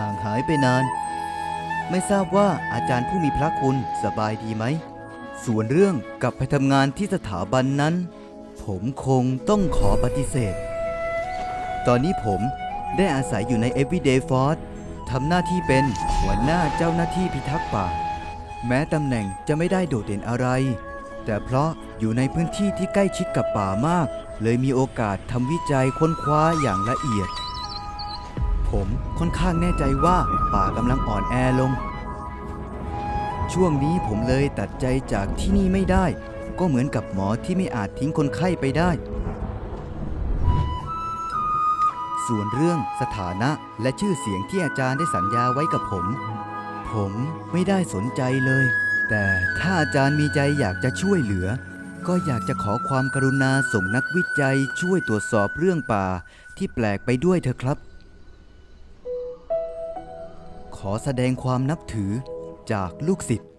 ห่างหายไปนาน ไม่ทราบว่าอาจารย์ผู้มีพระคุณสบายดีไหม ส่วนเรื่องกลับไปทำงานที่สถาบันนั้น ผมคงต้องขอปฏิเสธ ตอนนี้ผมได้อาศัยอยู่ใน Everyday Force ทำหน้าที่เป็นหัวหน้าเจ้าหน้าที่พิทักษ์ป่า แม้ตำแหน่งจะไม่ได้โดดเด่นอะไร แต่เพราะอยู่ในพื้นที่ที่ใกล้ชิดกับป่ามาก เลยมีโอกาสทำวิจัยค้นคว้าอย่างละเอียด ผมค่อนข้างแน่ใจว่าป่ากำลังอ่อนแอลง ช่วงนี้ผมเลยตัดใจจากที่นี่ไม่ได้ ก็เหมือนกับหมอที่ไม่อาจทิ้งคนไข้ไปได้ ส่วนเรื่องสถานะและชื่อเสียงที่อาจารย์ได้สัญญาไว้กับผม ผมไม่ได้สนใจเลย แต่ถ้าอาจารย์มีใจอยากจะช่วยเหลือก็อยากจะขอความกรุณาส่งนักวิจัยช่วยตรวจสอบเรื่องป่าที่แปลกไปด้วยเถอะครับ ขอแสดงความนับถือจากลูกศิษย์